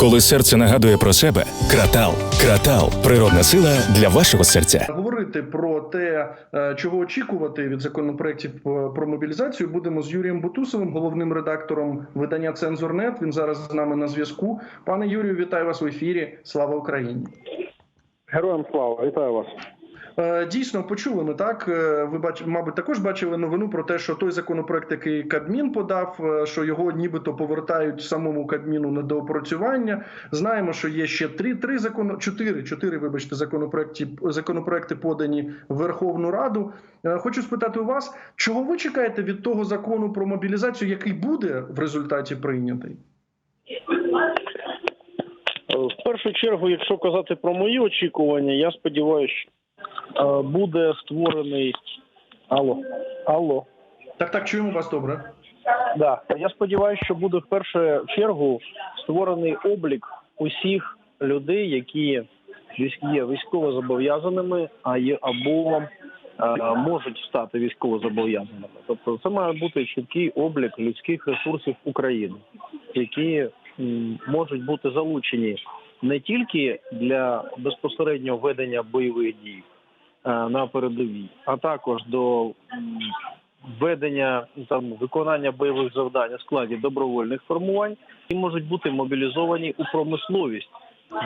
Коли серце нагадує про себе, кратал. Кратал природна сила для вашого серця. Говорити про те, е, чого очікувати від законопроєктів е, про мобілізацію, будемо з Юрієм Бутусовим, головним редактором видання Цензорнет. Він зараз з нами на зв'язку. Пане Юрію, вітаю вас в ефірі. Слава Україні! Героям слава, вітаю вас. Е, Дійсно, почули ми так. Е, Ви бач, мабуть, також бачили новину про те, що той законопроект, який Кабмін подав, е, що його нібито повертають самому Кабміну на доопрацювання. Знаємо, що є ще три, три закони, чотири, чотири, вибачте, законопроекти, законопроекти подані в Верховну Раду. Хочу спитати у вас, чого ви чекаєте від того закону про мобілізацію, який буде в результаті прийнятий? В першу чергу, якщо казати про мої очікування, я сподіваюся, що буде створений. Алло, алло. Так, так, чуємо вас добре. Да. Я сподіваюся, що буде в першу чергу створений облік усіх людей, які є військовозобов'язаними, а є або е, можуть стати військовозобов'язаними. Тобто, це має бути чіткий облік людських ресурсів України, які можуть бути залучені не тільки для безпосереднього ведення бойових дій е, на передовій, а також до ведення там виконання бойових завдань у складі добровольних формувань і можуть бути мобілізовані у промисловість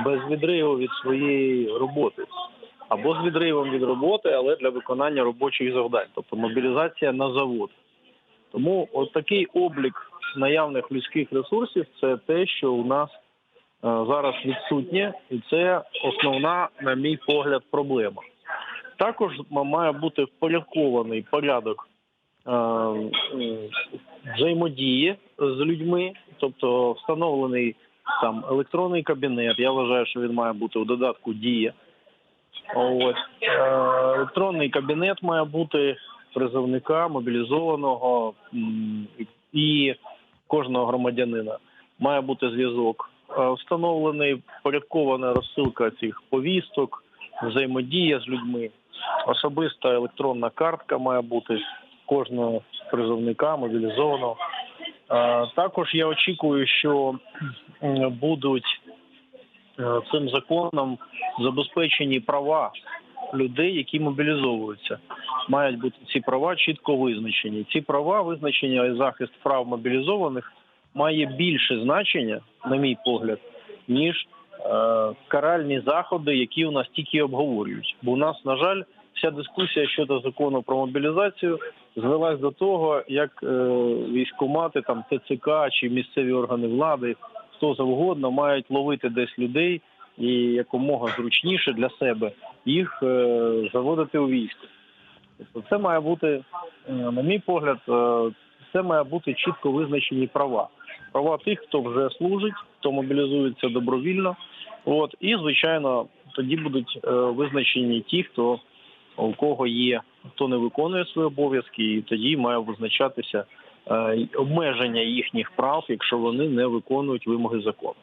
без відриву від своєї роботи або з відривом від роботи, але для виконання робочих завдань, тобто мобілізація на завод. Тому от такий облік наявних людських ресурсів це те, що у нас е, зараз відсутнє, і це основна, на мій погляд, проблема. Також має бути впорядкований порядок е, взаємодії з людьми, тобто встановлений там електронний кабінет. Я вважаю, що він має бути у додатку дія. Ось е, електронний кабінет має бути призовника мобілізованого і кожного громадянина. Має бути зв'язок. Е, Встановлений порядкована розсилка цих повісток, взаємодія з людьми. Особиста електронна картка має бути кожного призовника мобілізованого. Також я очікую, що будуть е, цим законом забезпечені права людей, які мобілізовуються. Мають бути ці права чітко визначені. Ці права, визначення і захист прав мобілізованих, має більше значення, на мій погляд, ніж каральні заходи, які у нас тільки обговорюють. Бо у нас, на жаль, вся дискусія щодо закону про мобілізацію звелась до того, як е, військкомати, там ТЦК чи місцеві органи влади, хто завгодно мають ловити десь людей і якомога зручніше для себе їх е, заводити у військо. Тобто це має бути, е, на мій погляд, е, це має бути чітко визначені права. Права тих, хто вже служить, хто мобілізується добровільно. От і звичайно, тоді будуть е, визначені ті, хто у кого є, хто не виконує свої обов'язки, і тоді має визначатися е, обмеження їхніх прав, якщо вони не виконують вимоги закону.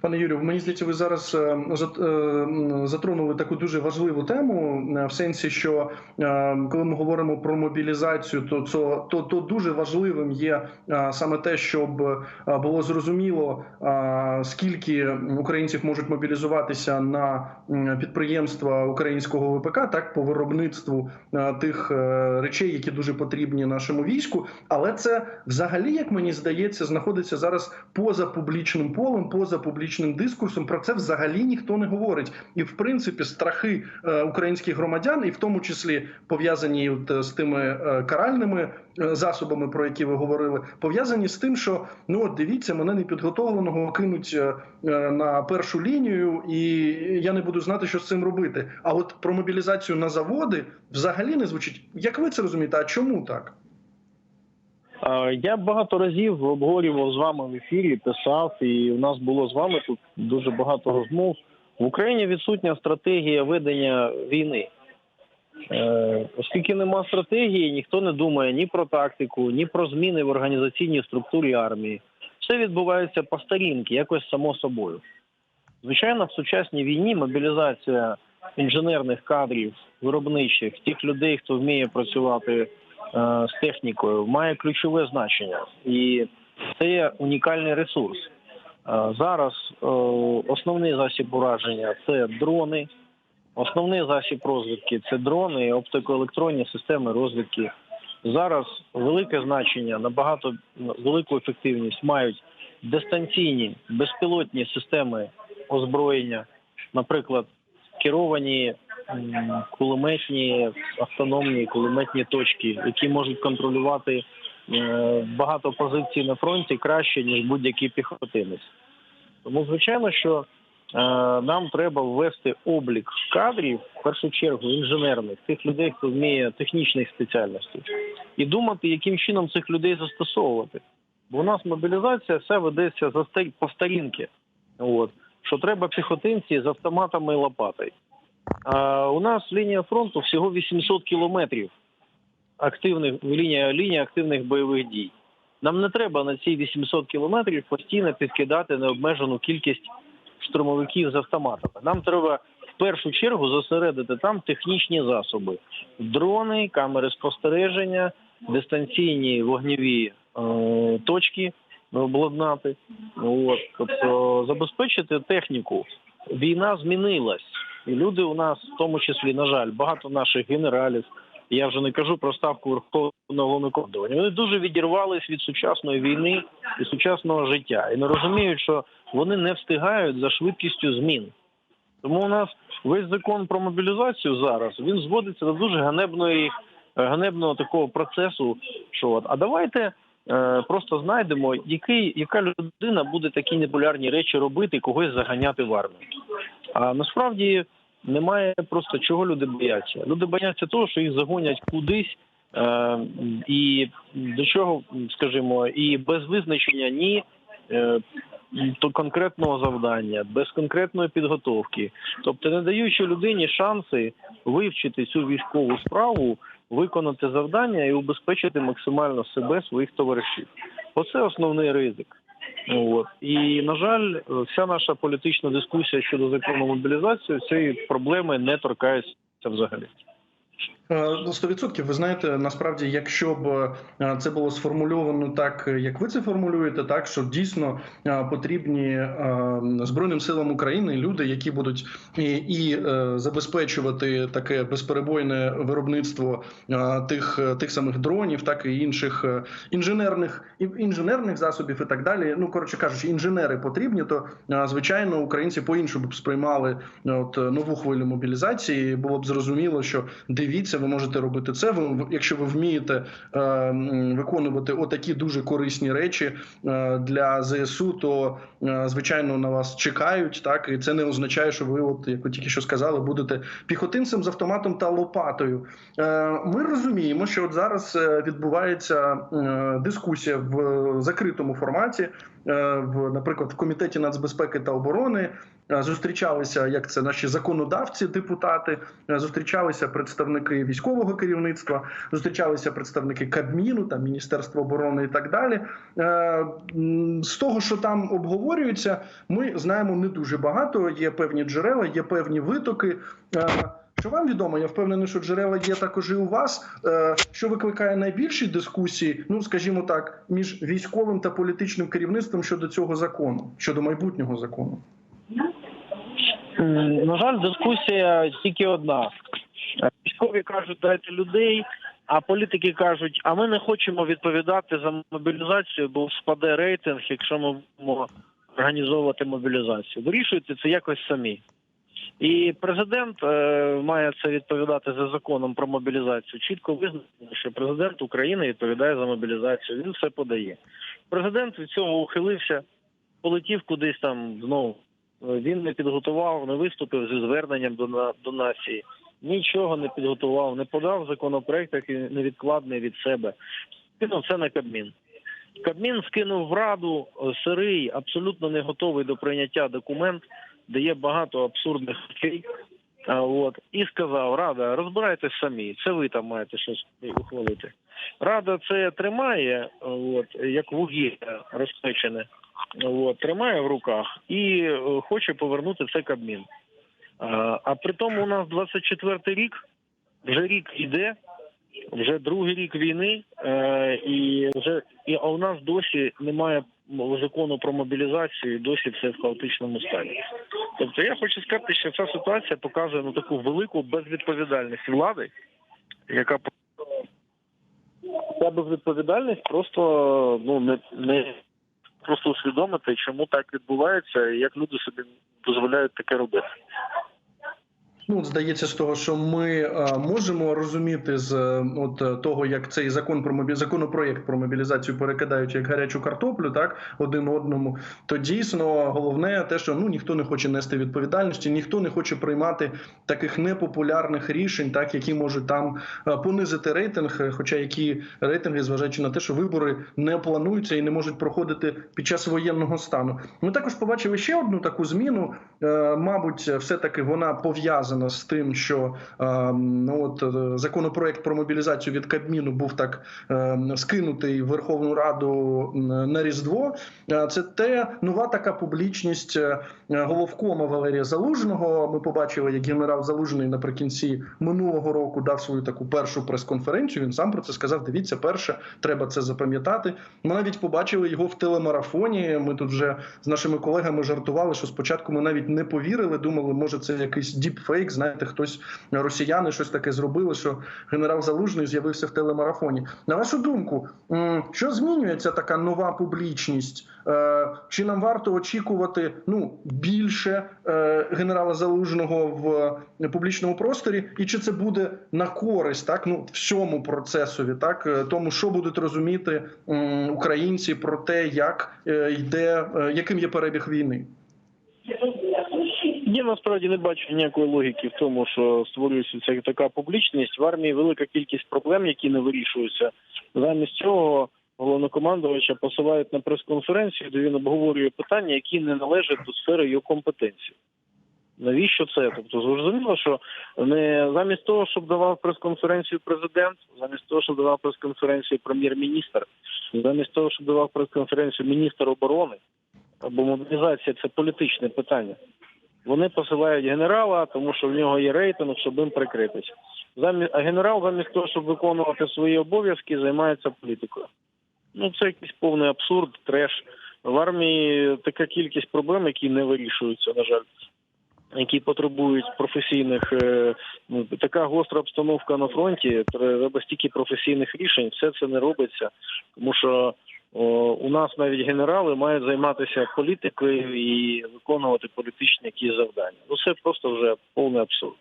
Пане Юрію, мені здається, ви зараз е, е, затронули таку дуже важливу тему е, в сенсі, що коли ми говоримо про мобілізацію, то це то, то дуже важливим є саме те, щоб було зрозуміло, скільки українців можуть мобілізуватися на підприємства українського ВПК, так по виробництву тих речей, які дуже потрібні нашому війську. Але це взагалі, як мені здається, знаходиться зараз поза публічним полем, поза публічним дискурсом. Про це взагалі ніхто не говорить. І в принципі, страхи е, українських громадян, і в тому числі пов'язані е, з тими е, каральними засобами, про які ви говорили, пов'язані з тим, що ну от дивіться, мене непідготовленого кинуть на першу лінію, і я не буду знати, що з цим робити. А от про мобілізацію на заводи взагалі не звучить. Як ви це розумієте? А чому так? Я багато разів обговорював з вами в ефірі, писав, і у нас було з вами тут дуже багато розмов. В Україні відсутня стратегія ведення війни. Е, Оскільки нема стратегії, ніхто не думає ні про тактику, ні про зміни в організаційній структурі армії. Все відбувається по старінки, якось само собою. Звичайно, в сучасній війні мобілізація інженерних кадрів, виробничих, тих людей, хто вміє працювати з технікою, має ключове значення. І це є унікальний ресурс. Е, Зараз е, основний засіб ураження це дрони. Основний засіб розвідки це дрони і оптикоелектронні системи розвідки. Зараз велике значення, набагато велику ефективність мають дистанційні безпілотні системи озброєння, наприклад, керовані кулеметні автономні кулеметні точки, які можуть контролювати е, багато позицій на фронті краще ніж будь-який піхотинець. Тому звичайно, що е, нам треба ввести облік кадрів в першу чергу інженерних, тих людей, хто вміє технічних спеціальностей, і думати, яким чином цих людей застосовувати. Бо у нас мобілізація вся ведеться за по старінки. От що треба піхотинці з автоматами і лопатою. А у нас лінія фронту всього 800 кілометрів активних лінія, лінія активних бойових дій. Нам не треба на ці 800 кілометрів постійно підкидати необмежену кількість штурмовиків з автоматами. Нам треба в першу чергу зосередити там технічні засоби: дрони, камери спостереження, дистанційні вогневі е, точки обладнати. От, тобто забезпечити техніку. Війна змінилась, і люди у нас, в тому числі, на жаль, багато наших генералів. Я вже не кажу про ставку верховного головнокомандування. Вони дуже відірвались від сучасної війни і сучасного життя і не розуміють, що вони не встигають за швидкістю змін. Тому у нас весь закон про мобілізацію зараз він зводиться до дуже ганебної, ганебного такого процесу. Що от, а давайте просто знайдемо, який, яка людина буде такі непопулярні речі робити, когось заганяти в армію. А насправді немає просто чого люди бояться. Люди бояться того, що їх загонять кудись. е, І до чого, скажімо, і без визначення ні е, то конкретного завдання, без конкретної підготовки, тобто не даючи людині шанси вивчити цю військову справу, виконати завдання і убезпечити максимально себе, своїх товаришів. Оце основний ризик. От і на жаль, вся наша політична дискусія щодо закону мобілізації цієї проблеми не торкається взагалі. Е, ну, 100% ви знаєте, насправді, якщо б е, це було сформульовано так, як ви це формулюєте, так що дійсно е, потрібні збройним силам України люди, які будуть і, і забезпечувати таке безперебойне виробництво тих, тих самих дронів, так і інших інженерних інженерних засобів, і так далі. Ну коротше кажучи, інженери потрібні, то звичайно українці по іншому б сприймали от нову хвилю мобілізації. Було б зрозуміло, що дивіться, ви можете робити це. Ви якщо ви вмієте е, виконувати отакі дуже корисні речі е, для ЗСУ, то е, звичайно на вас чекають. Так і це не означає, що ви, от як ви тільки що сказали, будете піхотинцем з автоматом та лопатою. Е, Ми розуміємо, що от зараз е, відбувається е, дискусія в закритому форматі. Е, В, наприклад, в комітеті нацбезпеки та оборони е, зустрічалися як це наші законодавці, депутати, е, зустрічалися представники військового керівництва, зустрічалися представники Кабміну, там Міністерства оборони і так далі. З того, що там обговорюється, ми знаємо не дуже багато. Є певні джерела, є певні витоки. Що вам відомо, я впевнений, що джерела є також і у вас. Е, Що викликає найбільші дискусії, ну скажімо так, між військовим та політичним керівництвом щодо цього закону, щодо майбутнього закону. На жаль, дискусія тільки одна. Е, Військові кажуть, дайте людей, а політики кажуть, а ми не хочемо відповідати за мобілізацію, бо спаде рейтинг, якщо ми будемо організовувати мобілізацію. Вирішуйте це якось самі. І президент е, має це відповідати за законом про мобілізацію. Чітко визначено, що президент України відповідає за мобілізацію. Він все подає. Президент від цього ухилився, полетів кудись там знову. Е, Він не підготував, не виступив зі зверненням до до нації. Нічого не підготував, не подав законопроект, який невідкладний від себе. Скинув це на Кабмін. Кабмін скинув в раду е, сирий, абсолютно не готовий до прийняття документ, де є багато абсурдних речей. От і сказав: Рада, розбирайтесь самі. Це ви там маєте щось ухвалити. Рада це тримає, от як вугілля розпечене, от тримає в руках і е, хоче повернути це Кабмін. А, а при тому у нас 24-й рік, вже рік іде, вже другий рік війни, е, і вже і а у нас досі немає закону про мобілізацію і досі все в хаотичному стані. Тобто я хочу сказати, що ця ситуація показує ну таку велику безвідповідальність влади, яка ця безвідповідальність просто ну не, не просто усвідомити, чому так відбувається, і як люди собі дозволяють таке робити. Ну, здається, з того, що ми е, можемо розуміти з е, от е, того, як цей закон про мобі... законопроєкт про мобілізацію перекидають як гарячу картоплю, так один одному. То дійсно головне те, що ну ніхто не хоче нести відповідальності, ніхто не хоче приймати таких непопулярних рішень, так які можуть там понизити рейтинг. Хоча які рейтинги, зважаючи на те, що вибори не плануються і не можуть проходити під час воєнного стану. Ми також побачили ще одну таку зміну. Мабуть, все таки вона пов'язана з тим, що е, ну от е, законопроект про мобілізацію від Кабміну був так е, скинутий в Верховну Раду на Різдво. Е, Це те нова така публічність е, головкома Валерія Залужного. Ми побачили, як генерал Залужний наприкінці минулого року дав свою таку першу прес-конференцію. Він сам про це сказав. Дивіться, перше, треба це запам'ятати. Ми навіть побачили його в телемарафоні. Ми тут вже з нашими колегами жартували, що спочатку ми навіть не повірили, думали, може це якийсь діпфейк. Знаєте, хтось росіяни щось таке зробили, що генерал Залужний з'явився в телемарафоні. На вашу думку, що змінюється така нова публічність? Е, Чи нам варто очікувати ну більше е, генерала Залужного в публічному просторі, і чи це буде на користь так ну всьому процесові, так е, тому, що будуть розуміти українці про те, як е, йде, е, яким є перебіг війни? Я насправді не бачу ніякої логіки в тому, що створюється ця така публічність. В армії велика кількість проблем, які не вирішуються. Замість цього головнокомандувача посилають на прес-конференцію, де він обговорює питання, які не належать до сфери його компетенції. Навіщо це? Тобто зрозуміло, що не замість того, щоб давав прес-конференцію президент, замість того, щоб давав прес-конференцію прем'єр-міністр, замість того, щоб давав прес-конференцію міністр оборони, бо мобілізація це політичне питання. Вони посилають генерала, тому що в нього є рейтинг, щоб їм прикритись. Замі... А генерал, замість того, щоб виконувати свої обов'язки, займається політикою. Ну це якийсь повний абсурд, треш. В армії така кількість проблем, які не вирішуються, на жаль, які потребують професійних. е, Ну, така гостра обстановка на фронті, треба стільки професійних рішень, все це не робиться, тому що о, у нас навіть генерали мають займатися політикою і виконувати політичні якісь завдання. Ну це просто вже повний абсурд.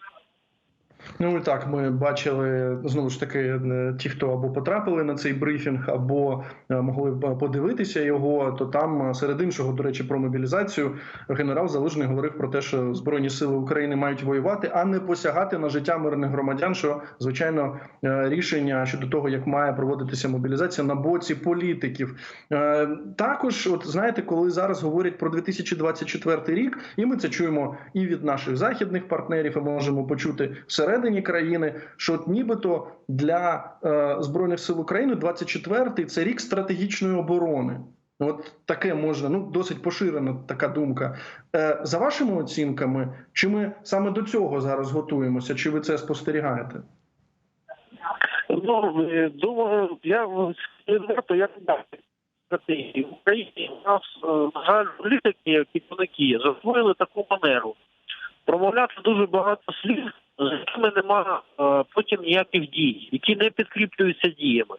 Ну і так, ми бачили знову ж таки е, ті, хто або потрапили на цей брифінг, або е, могли подивитися його. То там е, серед іншого, до речі, про мобілізацію генерал Залужний говорив про те, що збройні сили України мають воювати, а не посягати на життя мирних громадян. Що звичайно е, рішення щодо того, як має проводитися мобілізація на боці політиків. Е, Також, от знаєте, коли зараз говорять про 2024 рік, і ми це чуємо і від наших західних партнерів, і можемо почути всередині країни, що от нібито для е, збройних сил України 24-й – це рік стратегічної оборони. От таке можна, ну досить поширена така думка. Е, за вашими оцінками, чи ми саме до цього зараз готуємося? Чи ви це спостерігаєте? Ну е, думаю, я відверто я стратегії. В Україні у нас, е, на жаль, політики, керівники засвоїли таку манеру. Промовляти дуже багато слів, з якими нема е, потім ніяких дій, які не підкріплюються діями.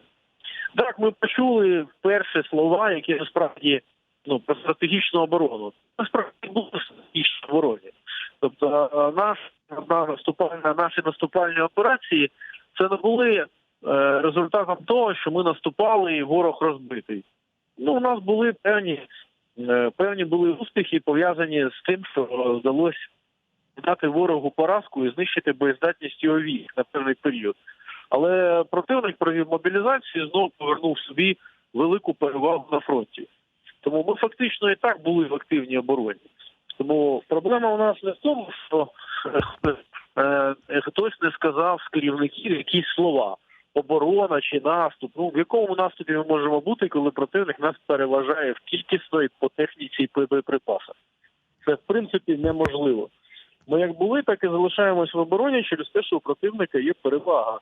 Так, ми почули перші слова, які насправді ну про стратегічну оборону. Насправді були стратегічні обороні. Тобто е, наш на наступальна наші наступальні операції це не були е, результатом того, що ми наступали і ворог розбитий. Ну, у нас були певні, е, певні були успіхи пов'язані з тим, що вдалося дати ворогу поразку і знищити боєздатність його військ на певний період. Але противник провів мобілізацію і знову повернув собі велику перевагу на фронті. Тому ми фактично і так були в активній обороні. Тому проблема у нас не в тому, що е, хтось не сказав з керівників якісь слова. Оборона чи наступ. Ну в якому наступі ми можемо бути, коли противник нас переважає в кількісно і по техніці і по боєприпасах. Це в принципі неможливо. Ми як були, так і залишаємось в обороні через те, що у противника є перевага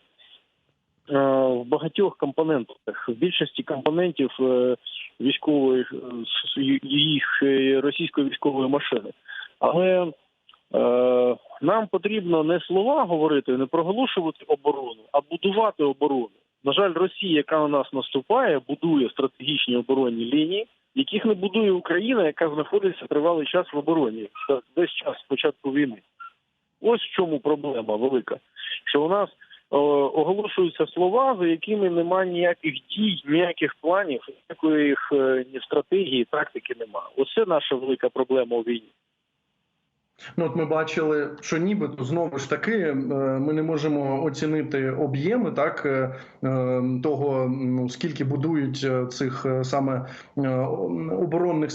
е, в багатьох компонентах. В більшості компонентів е, військової е, їх російської військової машини. Але нам потрібно не слова говорити, не проголошувати оборону, а будувати оборону. На жаль, Росія, яка на нас наступає, будує стратегічні оборонні лінії, яких не будує Україна, яка знаходиться тривалий час в обороні, весь час початку війни. Ось в чому проблема велика. Що у нас е, оголошуються слова, за якими немає ніяких дій, ніяких планів, ніякої е, ні стратегії, тактики немає. Оце наша велика проблема у війні. Ну, от ми бачили, що нібито знову ж таки е, ми не можемо оцінити об'єми так е, е, того, скільки будують цих саме оборонних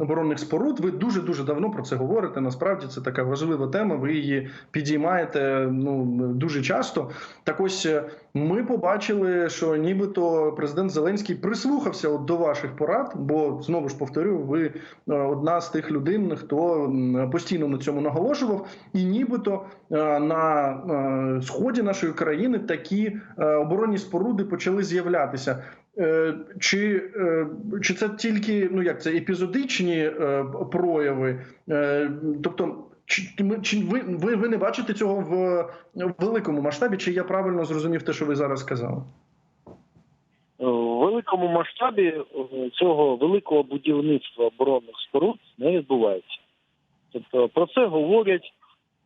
оборонних споруд. Ви дуже дуже давно про це говорите. Насправді це така важлива тема. Ви її підіймаєте ну дуже часто. Так ось ми побачили, що нібито президент Зеленський прислухався до ваших порад, бо знову ж повторю, ви е, одна з тих людей, хто постійно на цьому наголошував, і нібито е, на е, сході нашої країни такі оборонні споруди почали з'являтися. Чи, чи це тільки ну як це епізодичні прояви? Тобто, чи, ми- чи ви, ви, ви не бачите цього в великому масштабі? Чи я правильно зрозумів те, що ви зараз сказали? В великому масштабі е, цього великого будівництва оборонних споруд не відбувається. Тобто про це говорять,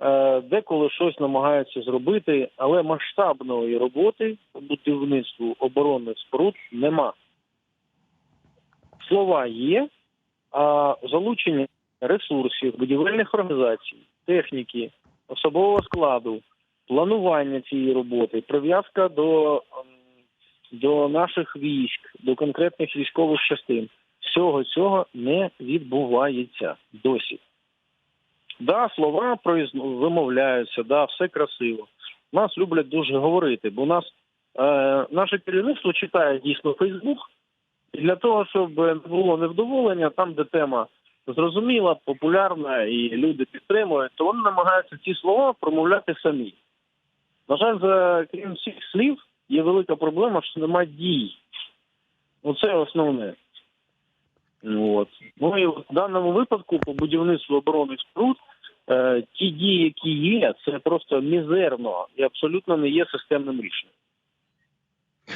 е, деколи щось намагаються зробити, але масштабної роботи по будівництву оборонних споруд нема. Слова є, а залучення ресурсів, будівельних організацій, техніки, особового складу, планування цієї роботи, прив'язка до ем, до наших військ, до конкретних військових частин. Всього цього не відбувається досі. Да, слова произно- вимовляються, да, все красиво. Нас люблять дуже говорити, бо нас е, наше керівництво читає дійсно Фейсбук, і для того, щоб не було невдоволення, там, де тема зрозуміла, популярна і люди підтримують, то вони намагаються ці слова промовляти самі. На жаль, за крім цих слів, є велика проблема, що немає дій. Оце основне. От. Ну і в даному випадку по будівництву оборонних споруд е, ті дії, які є, це просто мізерно і абсолютно не є системним рішенням.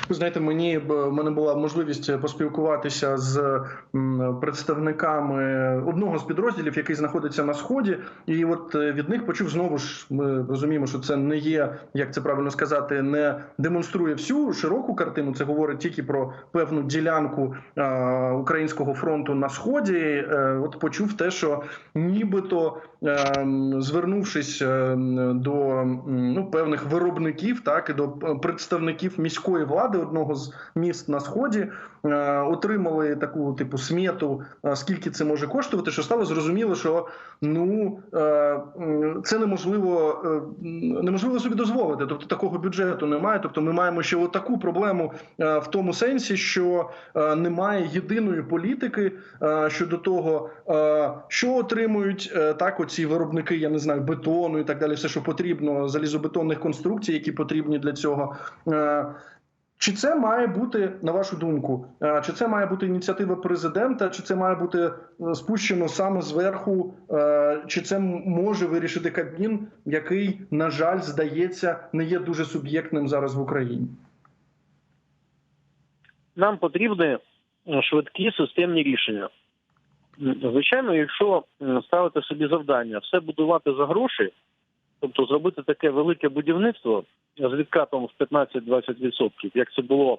Ви знаєте, мені в мене була можливість поспілкуватися з представниками одного з підрозділів, який знаходиться на сході, і от е, від них почув знову ж. Ми розуміємо, що це не є, як це правильно сказати, не демонструє всю широку картину. Це говорить тільки про певну ділянку е, українського фронту на сході. Е, от почув те, що нібито е, звернувшись е, до ну, певних виробників, так і до представників міської влади одного з міст на сході, е, отримали таку типу смету, е, скільки це може коштувати. Що стало зрозуміло, що ну е, це неможливо, неможливо собі дозволити. Тобто такого бюджету немає. Тобто, ми маємо ще таку проблему в тому сенсі, що немає єдиної політики щодо того, що отримують так, оці виробники, я не знаю, бетону і так далі, все, що потрібно, залізобетонних конструкцій, які потрібні для цього. Чи це має бути, на вашу думку, е, чи це має бути ініціатива президента, чи це має бути е, спущено саме зверху, е, чи це може вирішити Кабмін, який, на жаль, здається, не є дуже суб'єктним зараз в Україні? Нам потрібні швидкі системні рішення. Звичайно, якщо ставити собі завдання все будувати за гроші, тобто зробити таке велике будівництво з відкатом в 15-20%, як це було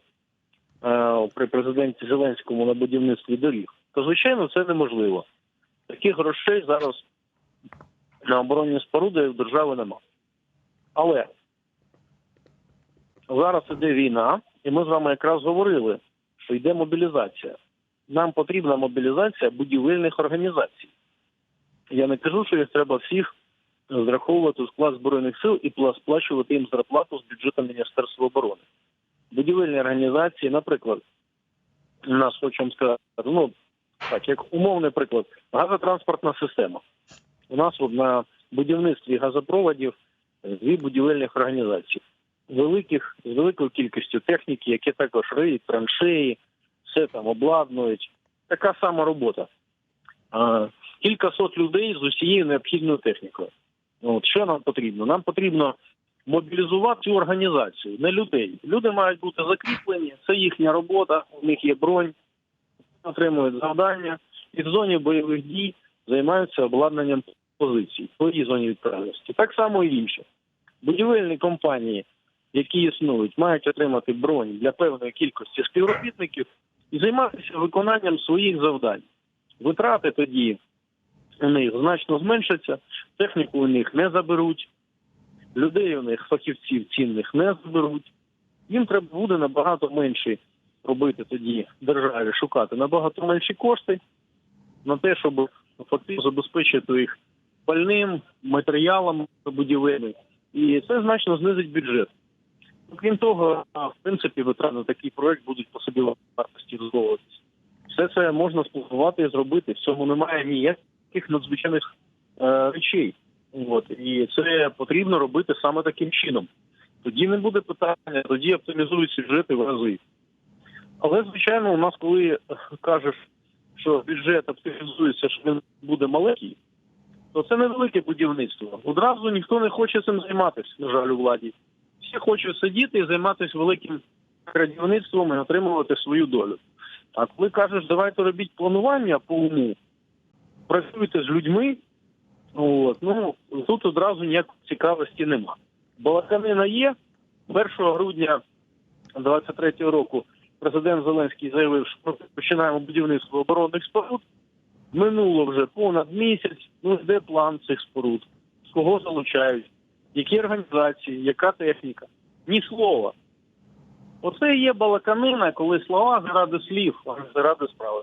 е, при президенті Зеленському на будівництві доріг, то звичайно це неможливо. Таких грошей зараз на оборонні споруди в держави нема. Але зараз іде війна, і ми з вами якраз говорили, що йде мобілізація. Нам потрібна мобілізація будівельних організацій. Я не кажу, що їх треба всіх зраховувати у склад збройних сил і пла- сплачувати їм зарплату з бюджету Міністерства оборони. Будівельні організації, наприклад, нас хочемо сказати, ну так, як умовний приклад, газотранспортна система. У нас на будівництві газопроводів дві будівельних організації великих з великою кількістю техніки, які також риють траншеї, все там обладнують. Така сама робота. А, Кількасот людей з усією необхідною технікою. От що нам потрібно? Нам потрібно мобілізувати цю організацію, не людей. Люди мають бути закріплені, це їхня робота, у них є бронь, отримують завдання і в зоні бойових дій займаються обладнанням позицій своїй зоні відповідальності. Так само і інші. Будівельні компанії, які існують, мають отримати бронь для певної кількості співробітників і займатися виконанням своїх завдань. Витрати тоді у них значно зменшаться, техніку у них не заберуть, людей у них, фахівців цінних не заберуть. Їм треба буде набагато менше робити тоді державі, шукати набагато менші кошти на те, щоб фактично забезпечити їх пальним, матеріалом будівельним. І це значно знизить бюджет. Крім того, в принципі, витрати на такий проект будуть по собі вартості розраховуватися. Все це можна спланувати і зробити. В цьому немає ніяких надзвичайних е, речей. От і це потрібно робити саме таким чином. Тоді не буде питання, тоді оптимізуються бюджети в рази. Але звичайно, у нас, коли кажеш, що бюджет оптимізується, що він буде маленький, то це невелике будівництво. Одразу ніхто не хоче цим займатися, на жаль, у владі. Всі хочуть сидіти і займатися великим крадівництвом і отримувати свою долю. А коли кажеш, давайте робіть планування по уму, працюйте з людьми, от, ну тут одразу ніякої цікавості нема. Балаканина є. 1 грудня 23 року президент Зеленський заявив, що починаємо будівництво оборонних споруд. Минуло вже понад місяць. Ну де план цих споруд? З Кого залучають? Які організації, яка техніка? Ні слова. Оце і є балаканина, коли слова заради слів, а не заради справи.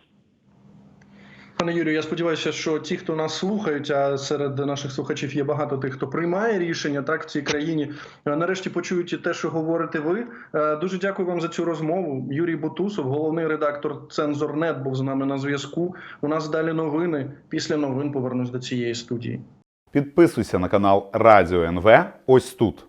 Пане Юрію, я сподіваюся, що ті, хто нас слухають, а серед наших слухачів є багато тих, хто приймає рішення так в цій країні. е, Нарешті почують і те, що говорите ви. Е, Дуже дякую вам за цю розмову. Юрій Бутусов, головний редактор Цензорнет, був з нами на зв'язку. У нас далі новини. Після новин повернусь до цієї студії. Підписуйся на канал Радіо НВ ось тут.